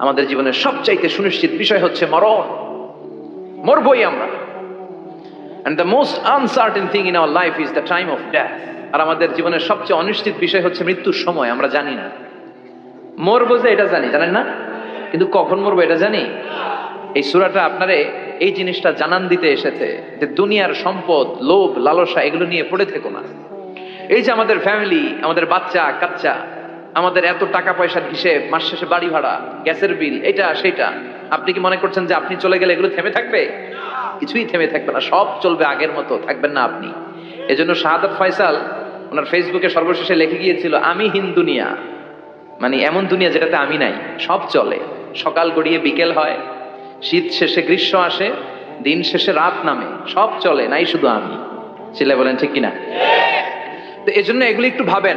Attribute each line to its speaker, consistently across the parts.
Speaker 1: আমাদের জীবনের সবচাইতে সুনিশ্চিত বিষয় হচ্ছে মরণ। মরবই আমরা। And the most uncertain thing in our life is the time of death আর আমাদের জীবনের সবচেয়ে অনিশ্চিত বিষয় হচ্ছে মৃত্যুর সময়, আমরা জানি না। মরবো যে এটা জানি, জানেন না? কিন্তু কখন মরবো এটা জানি? এই সুরাটা আপনারে এই জিনিসটা জানান দিতে এসেছে যে দুনিয়ার সম্পদ, লোভ, লালসা, এগুলো নিয়ে পড়ে থেকো না। এই যে আমাদের ফ্যামিলি আমাদের বাচ্চা, কাচ্চা আমাদের এত টাকা পয়সার হিসেব, মাস শেষে বাড়ি ভাড়া, গ্যাসের বিল, এটা সেটা আপনি কি মনে করছেন যে আপনি চলে গেলে এগুলো থেমে থাকবে? কিছুই থেমে থাকবে না, সব চলবে আগের মতো, থাকবেন না আপনি। এজন্য শাহাদাত ফয়সাল ওনার ফেসবুকে সর্বশেষে লিখে গিয়েছিল, আমি হিন দুনিয়া। মানে এমন দুনিয়া যেটাতে আমি নাই, সব চলে। সকাল গড়িয়ে বিকেল হয়, শীত শেষে গ্রীষ্ম আসে, দিন শেষে রাত নামে, সব চলে, নাই শুধু আমি। ছেলে বলেন, ঠিক কিনা? তো এই জন্য এগুলো একটু ভাবেন।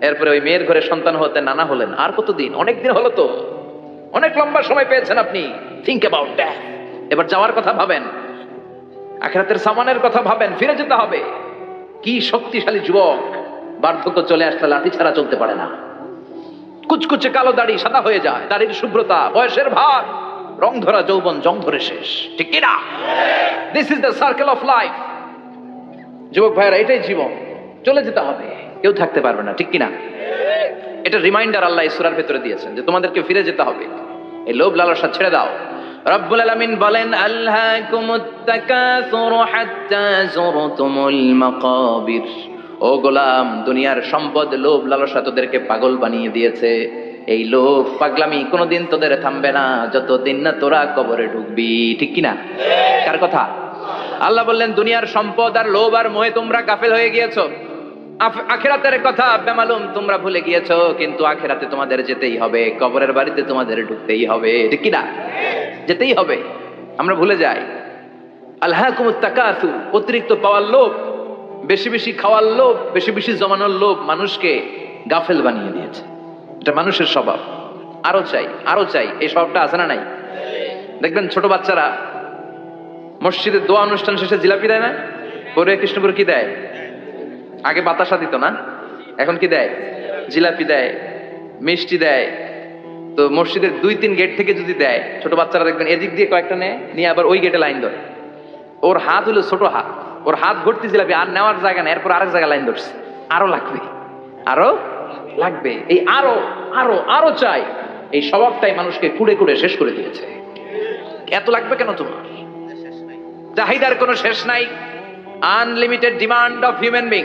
Speaker 1: এরপরে ওই মেয়ের ঘরে সন্তান হতে নানা হলেন। আর কতদিন? অনেক দিন হলো তো। অনেক লম্বা সময় পেয়েছেন আপনি। থিঙ্ক অ্যাবাউট দ্যাট এবার যাওয়ার কথা ভাবেন। আখেরাতের সামানের কথা ভাবেন। ফিরে যেতে হবে। কি শক্তিশালী যুবক। বার্ধক্য চলে আসলে লাঠি ছাড়া চলতে পারে না। কুচকুচে কালো দাড়ি সাদা হয়ে যায়। দাড়ির শুভ্রতা, বয়সের ভার। রং ধরা যৌবন, জং ধরে শেষ। ঠিক কি না? This is the circle of life যুবক ভাইয়েরা, এটাই জীবন। চলে যেতে হবে। কেউ থাকতে পারবে না, ঠিক কিনা? এটা রিমাইন্ডার আল্লাহ ইসুরার ভেতরে দিয়েছেন যে তোমাদেরকে ফিরে যেতে হবে। এই লোভ লালসা ছেড়ে দাও। রব্বুল আলামিন বলেন ও গোলাম, দুনিয়ার সম্পদ, লোভ লালসা তোদেরকে পাগল বানিয়ে দিয়েছে। এই লোভ পাগলামি কোনোদিন তোদের থামবে না, যতদিন না তোরা কবরে ঢুকবি, ঠিক কি না কার কথা? আল্লাহ বললেন, দুনিয়ার সম্পদ আর লোভ আর মোহে তোমরা গাফেল হয়ে গিয়েছো। আখেরাতের কথা বেমালুম, তোমরা ভুলে গিয়েছো, কিন্তু আখেরাতে তোমাদের যেতেই হবে, কবরের বাড়িতে তোমাদের ঢুকতেই হবে। ঠিক কি না যেতেই হবে। আমরা ভুলে যাই। আল্লাহ তাকাসু, অতিরিক্ত পাওয়ার লোভ, বেশি বেশি খাওয়ার লোভ, বেশি বেশি জমানোর লোভ মানুষকে গাফেল বানিয়ে দিয়েছে। এটা মানুষের স্বভাব। আরও চাই আরও চাই, এই স্বভাবটা আছে না নাই? দেখবেন ছোট বাচ্চারা মসজিদের দোয়া অনুষ্ঠান শেষে জিলাপি দেয় না? পরে কৃষ্ণপুর কি দেয়? আগে বাতাসা দিত না, এখন কি দেয়? জিলাপি দেয়, মিষ্টি দেয়। তো মসজিদের দুই তিন গেট থেকে যদি দেয়, ছোট বাচ্চারা দেখবেন এদিক দিয়ে কয়েকটা নেয়, নিয়ে আবার ওই গেটে লাইন ধরে। ওর হাত হলো ছোট হাত, ওর হাত ভর্তি জিলাপি আর নেওয়ার জায়গা নেই, এরপর আরেক জায়গায় লাইন ধরছে। আরও লাগবে আরও লাগবে। এই আরও আরও আরও চাই। এই স্বভাবটাই মানুষকে কুড়ে কুড়ে শেষ করে দিয়েছে। এত লাগবে কেন তোমার? চাহিদার কোনো শেষ নাই। Unlimited demand of human being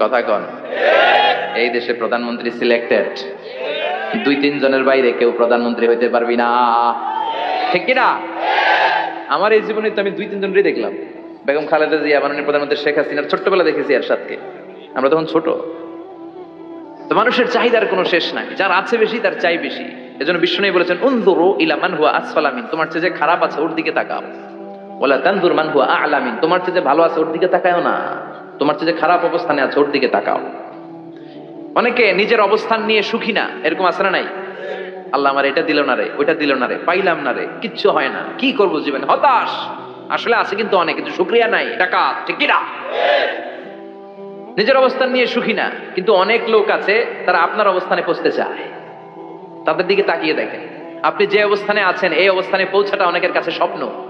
Speaker 1: কথা কন। এই দেশে প্রধানমন্ত্রী সিলেক্টেড দুই, তিন জনের বাইরে কেউ প্রধানমন্ত্রী হইতে পারবি না। ঠিক কিনা? আমার এই জীবনে তো আমি দুই, তিন জনেরই দেখলাম। বেগম খালেদা জিয়া, মাননীয় প্রধানমন্ত্রী শেখ হাসিনার ছোট্টবেলা দেখেছি এর সাথে আমরা তখন ছোট। তো মানুষের চাহিদার কোনো শেষ নাই। যার আছে বেশি, তার চাই বেশি। এজন্য বিষ্ণু বলেছেন, উনজুরু ইলা মান হুয়া আসফালামিন তোমার চেয়ে যে খারাপ আছে, ওর দিকে তাকাও। ওলা তানজুর মান হুয়া আলামিন, তোমার চেয়ে ভালো আছে ওর দিকে তাকাও না। তোমার চেয়ে খারাপ অবস্থানে আছে ওর দিকে তাকাও। অনেকে নিজের অবস্থান নিয়ে সুখী না, এরকম আছে না নাই? আল্লাহ আমার এটা দিল না রে, ওইটা দিল না রে, পাইলাম না রে, কিচ্ছু হয় না। কি করব জীবনে? হতাশ। আসলে আছে কিন্তু অনেক, কিন্তু শুক্রিয়া নাই টাকা ঠিক কি না? নিজের অবস্থান নিয়ে সুখী না, কিন্তু অনেক লোক আছে, তারা আপনার অবস্থানে পৌঁছতে চায়। তাদের দিকে তাকিয়ে দেখেন। আপনি যে অবস্থানে আছেন, এই অবস্থানে পৌঁছাটা অনেকের কাছে স্বপ্ন।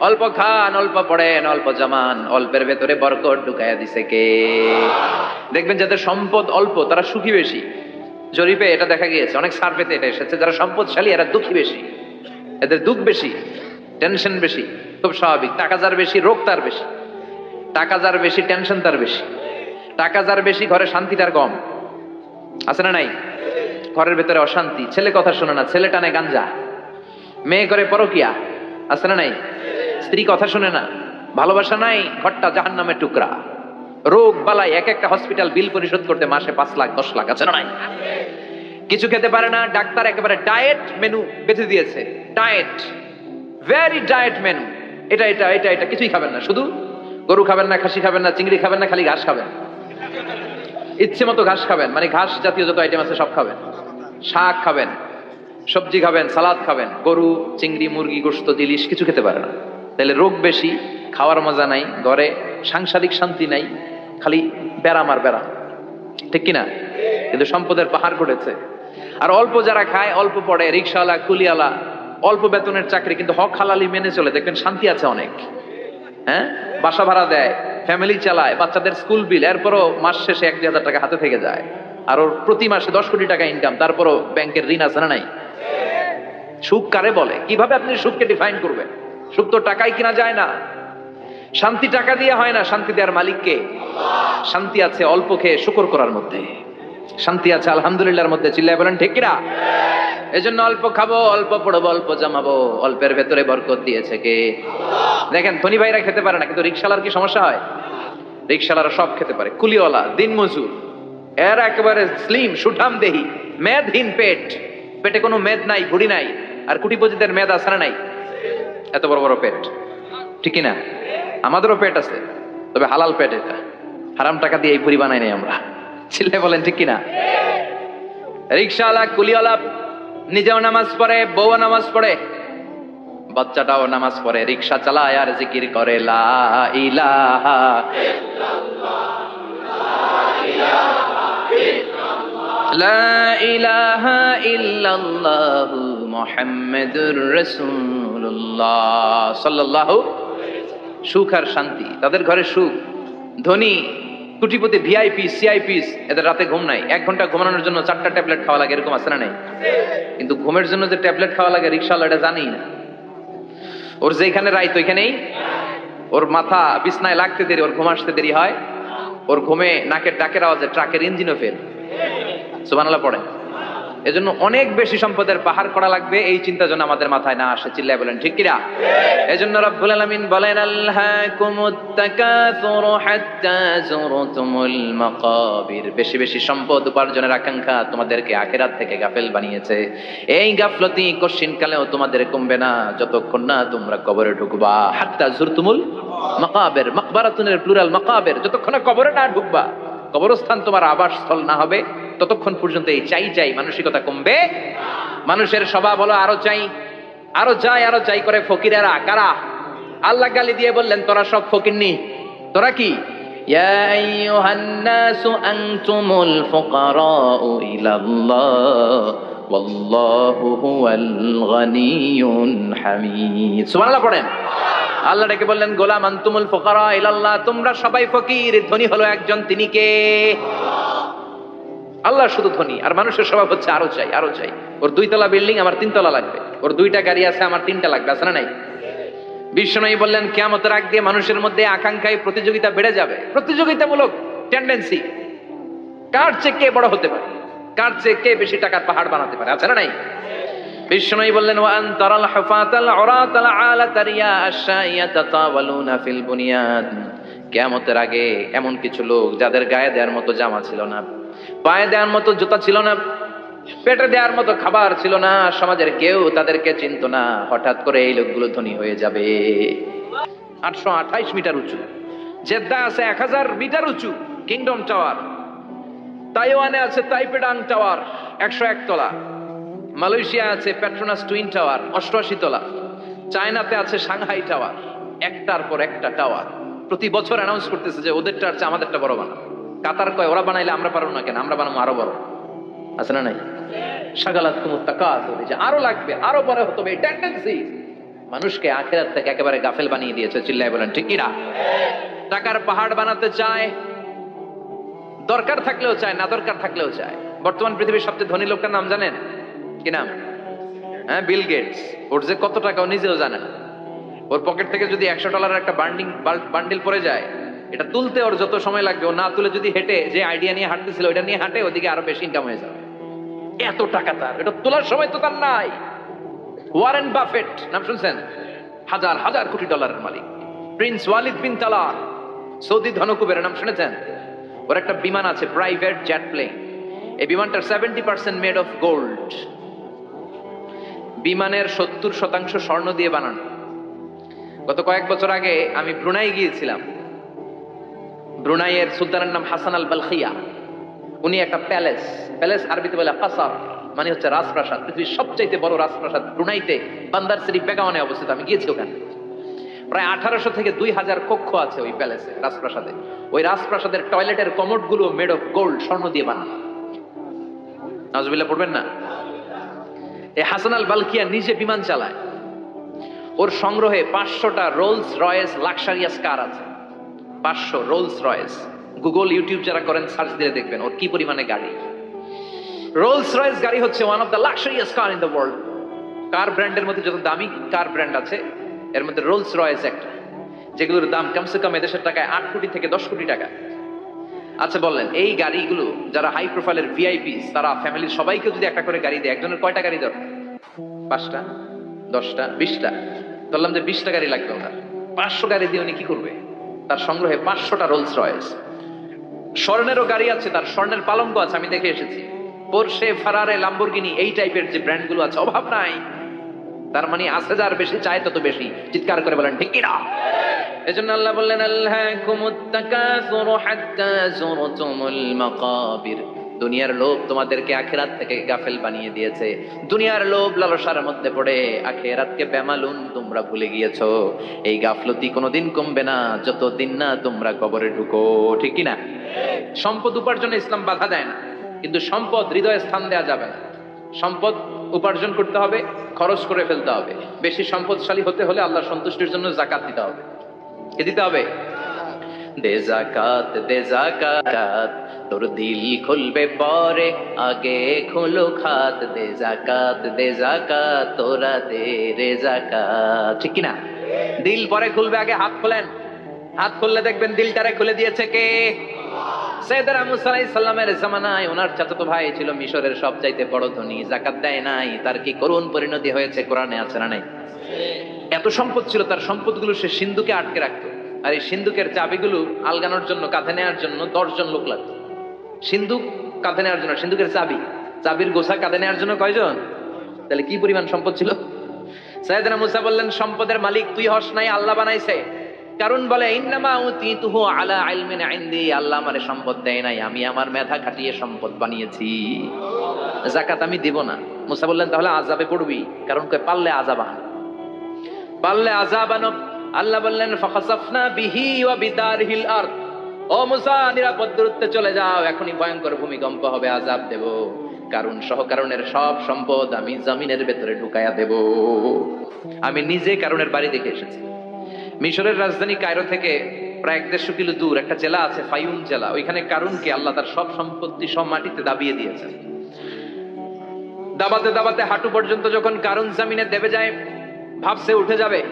Speaker 1: অল্প খান, অল্প পড়েন, অল্প জামান, অল্পের ভেতরে বরকট ঢুকাইয়া দিছে কে? দেখবেন যাদের সম্পদ অল্প, তারা সুখী বেশি। জরিপে এটা দেখা গিয়েছে, অনেক সার্ভেতে এটা এসেছে, যারা সম্পদশালী, এরা দুঃখী বেশি। এদের দুঃখ বেশি টেনশন বেশি, খুব স্বাভাবিক। টাকা যার বেশি, রোগ তার বেশি। টাকা যার বেশি টেনশন তার বেশি। টাকা যার বেশি, ঘরে শান্তি তার কম। আছে না নাই? ঘরের ভেতরে অশান্তি। ছেলে কথা শোনে না, ছেলে টানে গাঞ্জা। মেয়ে করে পরকিয়া। আছে না নাই? স্ত্রী কথা শোনে না। ভালোবাসা নাই, ঘরটা জাহান নামের টুকরা। রোগ বালাই এক একটা হসপিটাল বিল পরিশোধ করতে মাসে পাঁচ লাখ, দশ লাখ, আছে না নাই? কিছু খেতে পারে না, ডাক্তার একেবারে ডায়েট মেনু বেঁধে দিয়েছে। Diet very diet menu. এটা এটা এটা এটা, কিছুই খাবেন না, শুধু গরু খাবেন না, খাসি খাবেন না, চিংড়ি খাবেন না, খালি ঘাস খাবেন। ইচ্ছে মতো ঘাস খাবেন মানে ঘাস জাতীয় যত আইটেম আছে সব খাবেন। শাক খাবেন, সবজি খাবেন, সালাদ খাবেন, গরু, চিংড়ি, মুরগি, গোস্ত, জিলিশ, কিছু খেতে পারে না। তাহলে রোগ বেশি, খাওয়ার মজা নাই, ঘরে সাংসারিক শান্তি নাই, খালি বেড়াম আর বেড়াম। ঠিক কিনা? কিন্তু সম্পদের পাহাড় ঘটেছে আর অল্প যারা খায়, অল্প পড়ে, রিক্সাওয়ালা, কুলিওয়ালা, অল্প বেতনের চাকরি, কিন্তু হক হালালি মেনে চলে, দেখবেন শান্তি আছে অনেক। হ্যাঁ? বাসা ভাড়া দেয় ফ্যামিলি চালায়, বাচ্চাদের স্কুল বিল এরপরও মাস শেষে এক দুই হাজার টাকা হাতে থেকে যায়। আর ওর প্রতি মাসে দশ কোটি টাকা ইনকাম তারপরও ব্যাংকের ঋণ আছে না নাই? সুখ কারে বলে? কীভাবে আপনি সুখকে ডিফাইন করবেন? সুখ তো টাকাই কিনা যায় না। শান্তি টাকা দিয়ে হয় না, শান্তি দেওয়ার মালিককে। শান্তি আছে অল্প খেয়ে শুকর করার মধ্যে। শান্তি আছে আলহামদুলিল্লাহর মধ্যে, চিল্লায় বলেন, ঠিক কিনা? জন্য অল্প খাব, অল্প পড়ব, অল্প জামাবো, অল্পের ভেতরে বরকত দিয়েছে কে? দেখেন, ধনী ভাইরা খেতে পারে না, কিন্তু রিক্সালার কি সমস্যা হয়? রিক্সালারা সব খেতে পারে। কুলিওয়ালা দিন মজুর এর একেবারে স্লিম, সুঠাম দেহি, মেদহীন পেট। পেটে কোনো মেদ নাই ভুড়ি নাই, আর কুটিপতিদের মেদ না নাই। এত বড় বড় পেট। ঠিক না আমাদেরও পেট আছে, তবে হালাল পেট এটা। হারাম টাকা দিয়ে এই ভুড়ি বানাই নাই আমরা। ছিলে বলেন, ঠিক কিনা? রিক্সাওয়ালা, কুলিওয়ালা, নিজেও নামাজ পড়ে বউ নামাজ পড়ে, বাচ্চাটাও নামাজ পড়ে, রিক্সা চালায় আর জিকির করে, লা ইলাহা ইলাহা ইল্লাল্লাহু মুহাম্মাদুর রাসূলুল্লাহ সাল্লাল্লাহু সুখ আর শান্তি, তাদের ঘরে সুখ। ধনী, কুটিপতি ভিআইপি সিআইপিস এদের রাতে ঘুম নাই। এক ঘণ্টা ঘুমানোর জন্য চারটা ট্যাবলেট খাওয়া লাগে, এরকম আছে না নাই? কিন্তু ঘুমের জন্য যে ট্যাবলেট খাওয়া লাগে রিক্সাওয়ালা এটা জানি না। ওর যেখানে রাইত, ওইখানেই? ওর মাথা বিছনায় লাগতে দেরি, ওর ঘুম আসতে দেরি হয়। ওর ঘুমে নাকের ডাকের আওয়াজে ট্রাকের ইঞ্জিনও ফেল সুবানাল্লাহ পড়ে এজন্য অনেক বেশি সম্পদের পাহাড় করা লাগবে, এই চিন্তা যেন আমাদের মাথায় না আসে, চিল্লায় বলেন, ঠিক কিরা এজন্য রব্বুল আলামিন বলেন মাকাবির। বেশি বেশি সম্পদ উপার্জনের আকাঙ্ক্ষা তোমাদেরকে আখিরাত থেকে গাফেল বানিয়েছে। এই গাফলতি কশিন কালেও তোমাদের কমবে না, যতক্ষণ না তোমরা কবরে ঢুকবা। হাত্তা যুরতুমুল মাকাবির, মাকবারাতুনের প্লুরাল মাকাবির, যতক্ষণ না কবরে না ঢুকবা। কবরস্থান তোমার আবাসস্থল না হবে ততক্ষণ পর্যন্ত এই চাই চাই মানসিকতা কমবে মানুষের স্বভাব হলো আরো চাই আরো চাই আরো চাই করে ফকিরেরা কারা আল্লাহ গালি দিয়ে বললেন তোরা সব ফকিরনি তোরা কি يا أيها الناس أنتم الفقراء إلى الله والله هو الغني الحميد سبحان الله পড়েন আল্লাহ ডেকে বললেন, গোলাম আন্তুমুল ফোকারা ইলাল্লাহ, তোমরা সবাই ফকির, ধনী হলো একজন তিনি কে? আল্লাহ শুধু ধনী, আর মানুষের স্বভাব হচ্ছে আরও চাই আরও চাই। ওর দুইতলা বিল্ডিং, আমার তিনতলা লাগবে। ওর দুইটা গাড়ি আছে, আমার তিনটা লাগবে, আছে না নাই? বিশ্বনয়ী বললেন, কেয়ামতের আগ দিয়ে মানুষের মধ্যে আকাঙ্ক্ষায় প্রতিযোগিতা বেড়ে যাবে। প্রতিযোগিতামূলক টেন্ডেন্সি কার চেয়ে কে বড় হতে পারে? কার চেয়ে কে বেশি টাকার পাহাড় বানাতে পারে? আছে না নাই? বিষ্ণুই বললেন, ওয়ান তারাল হুফাতাল উরাতাল আলাতা রিয়া আশাইয়া তাতাওয়ালুনা ফিল বুনিয়াদ। কিয়ামতের আগে এমন কিছু লোক যাদের গায়ে দেওয়ার মতো জামা ছিল না, পায়ে দেওয়ার মতো জুতা ছিল না, পেটে দেওয়ার মতো খাবার ছিল না, সমাজের কেউ তাদেরকে চিনত না, হঠাৎ করে এই লোকগুলো ধনী হয়ে যাবে। আটশো আঠাইশ মিটার উঁচু, জেদ্দা আছে এক হাজার মিটার উঁচু, কিংডম টাওয়ার, তাইওয়ানে আছে তাইপেডাং টাওয়ার, একশো এক তলা মালয়েশিয়া আছে পেট্রোনাস টুইন টাওয়ার অষ্টআশি তলা। চায়নাতে আছে সাংহাই টাওয়ার একটার পর একটা টাওয়ার প্রতি বছর অ্যানাউন্স করতেছে যে ওদেরটা আছে আমাদেরটা বড় বানা কাতার কয়, ওরা বানাইলে আমরা পারব না কেন? আমরা বানাবো আরও বড়। আছে না নাই? সাগালাত যে আরও লাগবে, আরও বড় হতে হবে টেন্ডেন্সি মানুষকে আখেরাত থেকে একেবারে গাফেল বানিয়ে দিয়েছে, চিল্লায় বলেন, ঠিক কিনা টাকার পাহাড় বানাতে চায়, দরকার থাকলেও চায়, না দরকার থাকলেও চায়। বর্তমান পৃথিবীর সবচেয়ে ধনী লোকটার নাম জানেন? কি নাম? হ্যাঁ বিল গেটস ওর যে কত টাকা, ও নিজেও জানে না। ওর পকেট থেকে যদি একশো ডলারের একটা বান্ডিং বান্ডিল পড়ে যায়, এটা তুলতে ওর যত সময় লাগবে, ও না তুলে যদি হেঁটে যে আইডিয়া নিয়ে হাঁটতেছিল, ওইটা নিয়ে হাঁটে ওদিকে আরও বেশি ইনকাম হয়ে যাবে। এত টাকা তার। এটা তোলার সময় তো তার নাই। ওয়ারেন বাফেট নাম শুনছেন? হাজার হাজার কোটি ডলারের মালিক। প্রিন্স ওয়ালিদ বিন তালার সৌদি ধনকুবের, নাম শুনেছেন? ওর একটা বিমান আছে প্রাইভেট জেট প্লেন এই বিমানটার seventy percent made of gold বিমানের সত্তর শতাংশ স্বর্ণ দিয়ে বানানো। গত কয়েক বছর আগে আমি ব্রুনাই গিয়েছিলাম। ব্রুনাইয়ের সুলতানের নাম হাসান আল বালখিয়া উনি একটা প্যালেস প্যালেস আরবিতে বলে কাসার মানে হচ্ছে রাজপ্রাসাদ, পৃথিবীর সবচাইতে বড় রাজপ্রাসাদ ব্রুনাইতে, বান্দার সিরি বেগাওয়ানে অবস্থিত। আমি গিয়েছি ওখানে। প্রায় আঠারোশো থেকে দুই হাজার কক্ষ আছে ওই প্যালেসে, রাজপ্রাসাদে। ওই রাজপ্রাসাদের টয়লেটের কমোডগুলো মেড অফ গোল্ড স্বর্ণ দিয়ে বানানো। নাজবিল্লা পড়বেন না? এই হাসান আল বালকিয়া নিজে বিমান চালায়। ওর সংগ্রহে পাঁচশোটা রোলস রয়েস লাক্সারিয়াস কার আছে। পাঁচশো রোলস রয়েস গুগল ইউটিউব যারা করেন সার্চ দিয়ে দেখবেন ওর কি পরিমাণে গাড়ি। রোলস রয়েস গাড়ি হচ্ছে one of the luxurious car in the world car ব্র্যান্ডের মধ্যে যত দামি কার ব্র্যান্ড আছে, এর মধ্যে রোলস রয়েস একটা। যেগুলোর দাম কমসে কম এদেশের টাকায় আট কোটি থেকে দশ কোটি টাকা। আচ্ছা বললেন এই গাড়িগুলো যারা হাই প্রোফাইলের ভিআইপি তারা ফ্যামিলির সবাইকে যদি একটা করে গাড়ি দেয়, একজনের কয়টা গাড়ি দরকার পাঁচটা, দশটা, বিশটা। বললাম যে বিশটা গাড়ি লাগবে ওনার। পাঁচশো গাড়ি দিয়ে উনি কি করবে? তার সংগ্রহে পাঁচশোটা রোলস রয়েস স্বর্ণেরও গাড়ি আছে, তার স্বর্ণের পালঙ্ক আছে, আমি দেখে এসেছি। পোর্শে ফারারে লাম্বরগিনি এই টাইপের যে ব্র্যান্ডগুলো আছে, অভাব নাই। তার মানে আছে যার বেশি, চায় তত বেশি। চিৎকার করে বলেন, ঠিক কিনা? এজন্য আল্লাহ বললেন আল্লাহকুমুত তাকাসুরু হাত্তা যুরতুমুল মাকাবির। দুনিয়ার লোভ তোমাদেরকে আখেরাত থেকে গাফেল বানিয়ে দিয়েছে। দুনিয়ার লোভ লালসার মধ্যে পড়ে আখেরাতকে বেমালুন তোমরা ভুলে গিয়েছো। এই গাফলতি কোনোদিন কমবে না, যতদিন না তোমরা কবরে ঢুকো। ঠিক কি না সম্পদ উপার্জনে ইসলাম বাধা দেয় না। কিন্তু সম্পদ হৃদয়ে স্থান দেওয়া যাবে না। সম্পদ উপার্জন করতে হবে খরচ করে ফেলতে হবে। বেশি সম্পদশালী হতে হলে আল্লাহ সন্তুষ্টির জন্য জাকাত দিতে হবে। কে দিতে হবে? দে জাকাত দে জাকাত তোর দিল খুলবে পরে, আগে খুলো খাত। দে জাকাত দে জাকাত তোরা দে রে জাকাত ঠিক কি না দিল পরে খুলবে, আগে হাত খোলেন। হাত খুললে দেখবেন দিলটারে খুলে দিয়েছে কে? আলগানোর জন্য, কাঁধে নেওয়ার জন্য দশজন লোক লাগতো। সিন্ধুক কাঁধে নেওয়ার জন্য, সিন্ধুকের চাবি। চাবির গোসা কাঁধে নেওয়ার জন্য কয়জন? তাহলে কি পরিমাণ সম্পদ ছিল? সাইয়েদনা মুসা বললেন, সম্পদের মালিক তুই হস নাই, আল্লাহ বানাইছে। কারণ বলে, ইন্নামা উতিতুহু আলা ইলমিন ইনদি। আল্লাহ আমারে সম্পদ দেয় নাই, আমি আমার মেধা খাটিয়ে সম্পদ বানিয়েছি। যাকাত আমি দিব না। মুসা বললেন, তাহলে আযাবে পড়বি? কারণ কই পারলে আযাব আন। পারলে আযাব আনো। আল্লাহ বললেন, ফাখাসাফনা বিহি ওয়া বিদারহিল আরদ। ও মুসা, নিরাপদ দূরত্বে চলে যাও, এখনই ভয়ঙ্কর ভূমিকম্প হবে, আযাব দেব। কারণ সহকারণের সব সম্পদ আমি জমিনের ভেতরে ঢুকায়া দেব। আমি নিজে কারণের বাড়ি দেখে এসেছি। মিশরের রাজধানী কায়রো থেকে প্রায় এক দেড়শো কিলো দূর একটা জেলা আছে, ফাইউন জেলা। ওইখানে কারুনকে আল্লাহ তার সব সম্পত্তি সব মাটিতে দাবিয়ে দিয়েছেন। দাবাতে দাবাতে হাঁটু পর্যন্ত যখন কারুন জামিনে দেবে যায়, ভাবছে উঠে যাবে।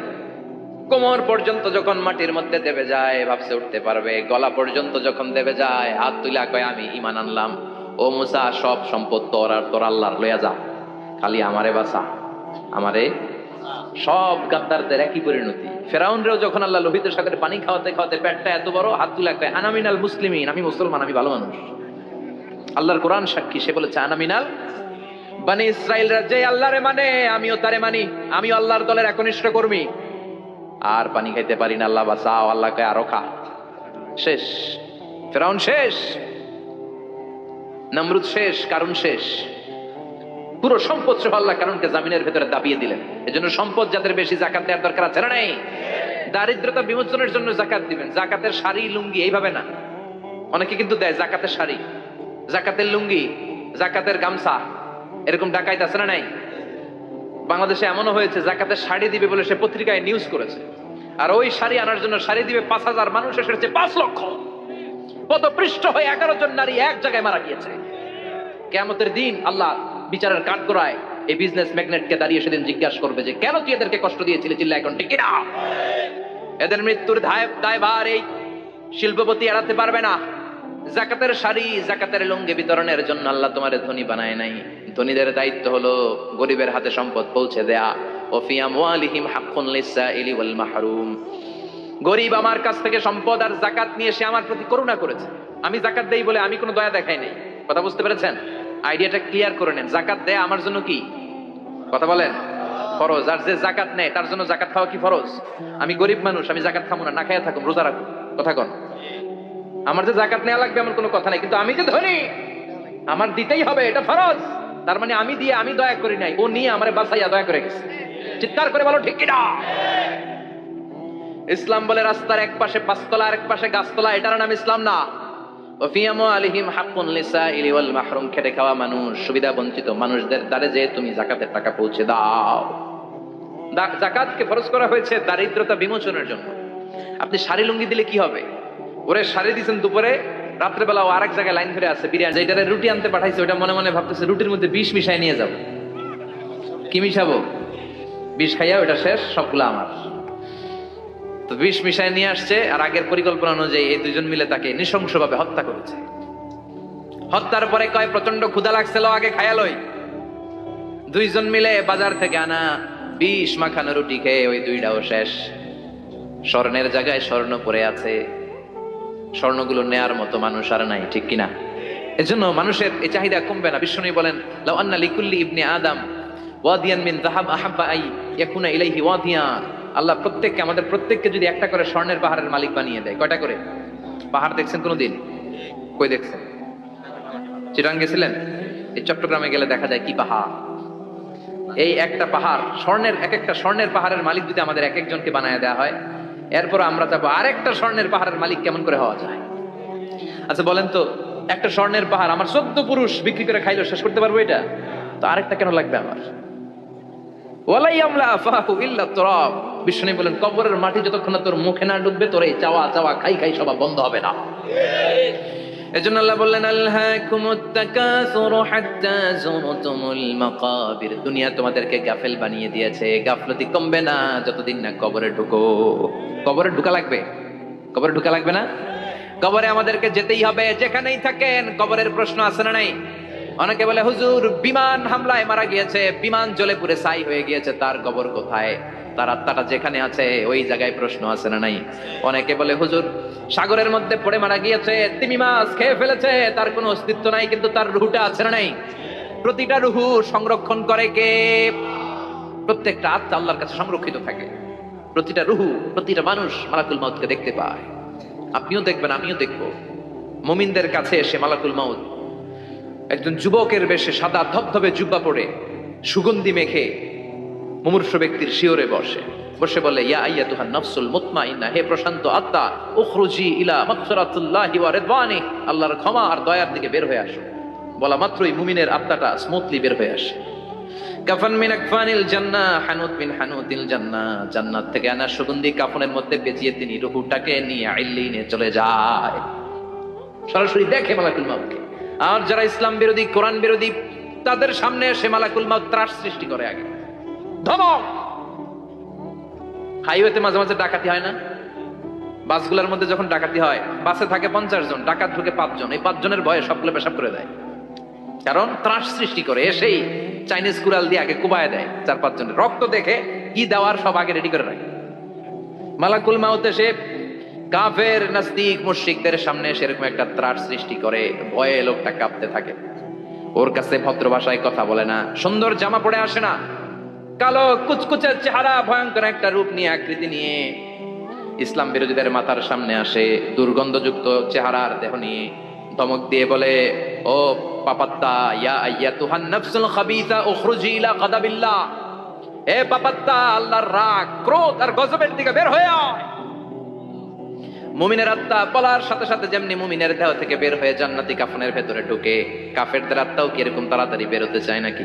Speaker 1: কোমর পর্যন্ত যখন মাটির মধ্যে দেবে যায়, ভাবছে উঠতে পারবে। গলা পর্যন্ত যখন দেবে যায়, হাত তুলা কয়, আমি ইমান আনলাম। ও মুসা, সব সম্পদ তোর আর তোর আল্লাহর, লইয়া যা। খালি আমারে বাসা আমারে সব গাদ্দারদের একই পরিণতি। ফেরাউনরেও যখন আল্লাহ লোহিতের সাথে পানি খাওয়াতে খাওয়াতে পেটটা এত বড়, হাত তুলে কয় আনামিনাল মুসলিমিন আমি মুসলমান, আমি ভালো মানুষ আল্লাহর কোরআন সাক্ষী, সে বলেছে, আনামিনাল মানে ইসরায়েল রাজ্যে আল্লাহরে মানে আমিও তারে মানি, আমিও আল্লাহর দলের একনিষ্ঠ কর্মী। আর পানি খাইতে পারি না, আল্লাহ বাসাও আল্লাহ কয়, আরও খা। শেষ। ফেরাউন শেষ। নমরুদ শেষ কারণ শেষ। পুরো সম্পদ সহ আল্লাহ কারণকে জামিনের ভেতরে দাবিয়ে দিলেন। এজন্য সম্পদ যাদের বেশি জাকাত দেওয়ার দরকার আছে না নাই? দারিদ্রতা বিমোচনের জন্য জাকাত দিবেন। জাকাতের শাড়ি, লুঙ্গি, এইভাবে না। অনেকে কিন্তু দেয় জাকাতের শাড়ি। জাকাতের লুঙ্গি, জাকাতের গামছা। এরকম ডাকাইতে আছে না নাই? বাংলাদেশে এমনও হয়েছে, জাকাতের শাড়ি দিবে বলে সে পত্রিকায় নিউজ করেছে। আর ওই শাড়ি আনার জন্য শাড়ি দিবে পাঁচ হাজার মানুষ এসেছে পাঁচ লক্ষ। পদপৃষ্ঠ হয়ে এগারো জন নারী এক জায়গায় মারা গিয়েছে। কেমতের দিন আল্লাহ বিচারের কাঠ করায় এই বিজনেস ম্যাগনেটকে দাঁড়িয়ে সেদিন জিজ্ঞাসা করবে যে, কেন তুই এদেরকে কষ্ট দিয়েছিলি চিল্লা এখন, ঠিক না এদের মৃত্যুর দায়, দায়ভার এই শিল্পপতি এড়াতে পারবে না। জাকাতের শাড়ি, জাকাতের লুঙ্গি বিতরণের জন্য আল্লাহ তোমার ধনী বানায় নাই। ধনীদের দায়িত্ব হলো গরিবের হাতে সম্পদ পৌঁছে দেয়া। মাহরুম। গরিব আমার কাছ থেকে সম্পদ আর জাকাত নিয়ে সে আমার প্রতি করুণা করেছে। আমি জাকাত দেই বলে আমি কোনো দয়া দেখাই নাই। কথা বুঝতে পেরেছেন? আইডিয়াটা ক্লিয়ার করে নেন। জাকাত দেয় আমার জন্য কি? কথা বলেন? ফরজ। আর যে জাকাত নেয়, তার জন্য জাকাত খাওয়া কি ফরজ? আমি গরিব মানুষ, আমি জাকাত খাব না না খাইয়া থাকুন রোজা রাখুন। কথা কন। আমার যে জাকাত নেওয়া লাগবে এমন কোনো কথা নাই, কিন্তু আমি যে ধনী, আমার দিতেই হবে, এটা ফরজ। তার মানে আমি দিয়ে আমি দয়া করি নাই, ও নিয়ে আমারে বাঁচাইয়া দয়া করে গেছে। চিৎকার করে বলো, ঠিক কিনা? ইসলাম বলে রাস্তার এক পাশে পাঁচতলা আর এক পাশে গাছতলা, এটার নাম ইসলাম না। আলিহিম খেটে খাওয়া মানুষ মানুষদের দ্বারে তুমি জাকাতের টাকা পৌঁছে দাও। জাকাতকে করা হয়েছে দারিদ্রতা বিমোচনের জন্য। আপনি শাড়ি লুঙ্গি দিলে কি হবে? ওরে শাড়ি দিয়েছেন দুপুরে, রাত্রেবেলা ও আরেক জায়গায় লাইন ধরে আছে বিরিয়ানি। যেটারে রুটি আনতে পাঠাইছে ওটা মনে মনে ভাবতেছে, রুটির মধ্যে বিষ মিশাই নিয়ে যাব। কি মিশাবো? বিষ খাইয়া ওটা শেষ, সবগুলো আমার। তো বিষ মিশায় নিয়ে আসছে, আর আগের পরিকল্পনা অনুযায়ী এই দুজন মিলে তাকে নৃশংসভাবে হত্যা করেছে। হত্যার পরে কয় প্রচণ্ড ক্ষুধা লাগছিল, আগে খায়ালই। দুইজন মিলে বাজার থেকে আনা বিষ মাখানো রুটি খেয়ে ওই দুইটাও শেষ। স্বর্ণের জায়গায় স্বর্ণ পড়ে আছে। স্বর্ণগুলো নেয়ার মতো মানুষ আর নাই, ঠিক কিনা? এজন্য মানুষের এই চাহিদা কমবে না। বিষ্ণু বলেন, লাউ আন্না লিকুল্লি ইবনে আদম ওয়াদিয়ান মিন যাহাব আহাব্বা আই ইয়াকুনা ইলাইহি ওয়াদিয়া। আল্লাহ প্রত্যেককে, আমাদের প্রত্যেককে যদি একটা করে স্বর্ণের পাহাড়ের মালিক বানিয়ে দেয়, কয়টা করে? পাহাড় দেখছেন কোনোদিন? কই দেখছেন? চিরাং গেছিলেন? এই চট্টগ্রামে গেলে দেখা যায় কি পাহাড়? এই একটা পাহাড়, স্বর্ণের এক একটা স্বর্ণের পাহাড়ের মালিক যদি আমাদের এক একজনকে বানায় দেওয়া হয়, এরপর আমরা যাব আরেকটা স্বর্ণের পাহাড়ের মালিক কেমন করে হওয়া যায়? আচ্ছা বলেন তো, একটা স্বর্ণের পাহাড় আমার চোদ্দ পুরুষ বিক্রি করে খাইলো, শেষ করতে পারব এটা? তো আরেকটা কেন লাগবে আমার? ওয়ালাই আমলা ইল্লা তুরাব। বিষ্ণু বলেন, কবরের মাটি যতক্ষণ না তোর মুখে না ডুববে তোর এই চাওয়া চাওয়া খাই খাই সব বন্ধ হবে না। আল্লাহ তোমাদেরকে গাফেল বানিয়ে দিয়েছে। গাফলতি কমবে না যতদিন না কবরে ঢুকো। কবরে ঢুকা লাগবে? কবরে ঢুকা লাগবে না? কবরে আমাদেরকে যেতেই হবে, যেখানেই থাকেন, কবরের প্রশ্ন আছে না নাই? অনেকে বলে, হুজুর, বিমান হামলায় মারা গিয়েছে, বিমান জ্বলে পুরে সাই হয়ে গিয়েছে, তার কবর কোথায়? তার আত্মাটা যেখানে আছে, ওই জায়গায় প্রশ্ন আছে না নাই? অনেকে বলে, হুজুর, সাগরের মধ্যে পড়ে মারা গিয়েছে, তিমি মাছ খেয়ে ফেলেছে, তার কোনো অস্তিত্ব নাই, কিন্তু তার রুহুটা আছে না নাই? প্রতিটা রুহু সংরক্ষণ করে কে? প্রত্যেকটা আত্মা আল্লাহর কাছে সংরক্ষিত থাকে। প্রতিটা রুহু, প্রতিটা মানুষ মালাকুল মাউতকে দেখতে পায়। আপনিও দেখবেন, আমিও দেখব। মুমিনদের কাছে এসে মালাকুল মাউত একজন যুবকের বেশে সাদা ধবধবে জুব্বা পরে সুগন্ধি মেখে মুমূর্ষ ব্যক্তির শিওরে বসে। বসে বলে, ইয়া আইয়া তুহান নফসুল মুতমাইন্না, হে প্রশান্ত আত্মা, উখরুজি ইলা মাগফিরাতুল্লাহি ওয়া রিদওয়ানি, আল্লাহর ক্ষমা আর দয়ার দিকে বের হয়ে আসো। বলা মাত্রই মুমিনের আত্মাটা স্মুথলি বের হয়ে আসে। কাফান মিন আকফানিল জান্নাহ, হানুত মিন হানুতিল জান্নাহ, জান্নাত থেকে আনা সুগন্ধি কাফনের মধ্যে পেঁচিয়ে তিনি রুহুটাকে নিয়ে আইলিনে চলে যায়। সরাসরি দেখে মালাকুল মাউতকে। আর যারা ইসলাম বিরোধী, কোরআন বিরোধী, তাদের সামনে এসে মালাকুল মাউত ত্রাস সৃষ্টি করে আগে। ধমক! হাইওয়েতে মাঝে মাঝে ডাকাতি হয় না? বাসগুলোর মধ্যে যখন ডাকাতি হয়, বাসে থাকে পঞ্চাশ জন, ডাকাত ঢুকে পাঁচজন এই পাঁচজনের ভয়ে সবগুলো পেশাব করে দেয়। কারণ ত্রাস সৃষ্টি করে, এসেই চাইনিজ কুড়াল দিয়ে আগে কুবায় দেয় চার পাঁচ জনের। রক্ত দেখে কি দেওয়ার সব আগে রেডি করে রাখে। মালাকুল মাউত সে কাফের, নাস্তিক, মুশরিকদের সামনে সেরকম একটা ত্রাস সৃষ্টি করে, ভয়ে লোকটা কাঁপতে থাকে। ওর কাছে ভদ্র ভাষায় কথা বলে না, সুন্দর জামা পরে আসে না। কালো কুচকুচের চেহারা, ভয়ঙ্কর একটা রূপ নিয়ে আকৃতি নিয়ে ইসলাম বিরোধীদের মাথার সামনে আসে দুর্গন্ধযুক্ত চেহারার দেহ নিয়ে। ধমক দিয়ে বলে, ও এ ক্রোধ আর দিকে বের হয়ে আত্মা সাথে সাথে যেমনি থেকে বের হয়ে ভেতরে ঢুকে, কাফেরদের আত্মাও কি এরকম তাড়াতাড়ি বেরোতে চায় নাকি?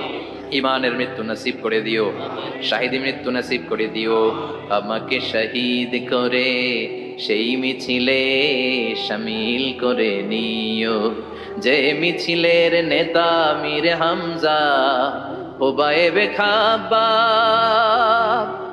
Speaker 1: ইমানের মৃত্যু নসিব করে দিও শাহিদি মৃত্যু নসিব করে দিও। আমাকে শহীদ করে, সেই মিছিলে সামিল করে নিও। যে মিছিলের নেতা মীর হামজা ওবায়েবে খাবা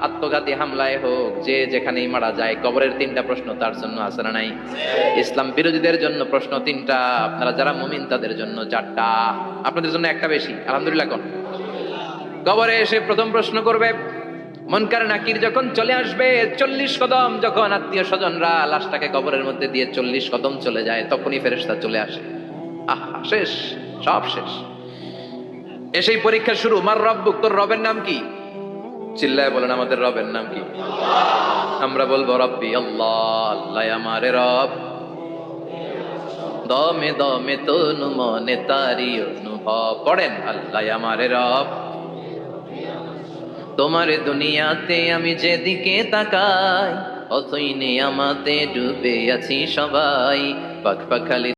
Speaker 1: আত্মঘাতী হামলায় হোক, যে যেখানেই মারা যায়, কবরের তিনটা প্রশ্ন তার জন্য আছে না নাই? ইসলাম বিরোধীদের জন্য প্রশ্ন তিনটা, আপনারা যারা মুমিন, তাদের জন্য চারটা। আপনাদের জন্য একটা বেশি, আলহামদুলিল্লাহ কোন? কবরে এসে প্রথম প্রশ্ন করবে, মনকার নাকির যখন চলে আসবে, চল্লিশ কদম যখন আত্মীয় স্বজনরা লাশটাকে কবরের মধ্যে দিয়ে চল্লিশ কদম চলে যায়, তখনই ফেরেশতা চলে আসে। আহা, শেষ, সব শেষ। এসেই পরীক্ষা শুরু, মার রব্বুক, তোর রবের নাম কি? চিল্লায় বলেন, আমাদের রবের নাম কি? আমরা বলব, রব্বি আল্লাহ আল্লাহ আমারে রব। দমে দমে তনু মনে তারি অনুভব পড়েন আল্লাহ আমারে রব। তোমার দুনিয়াতে আমি যেদিকে তাকাই অথই আমাতে ডুবে আছি সবাই। পাখ পাখালি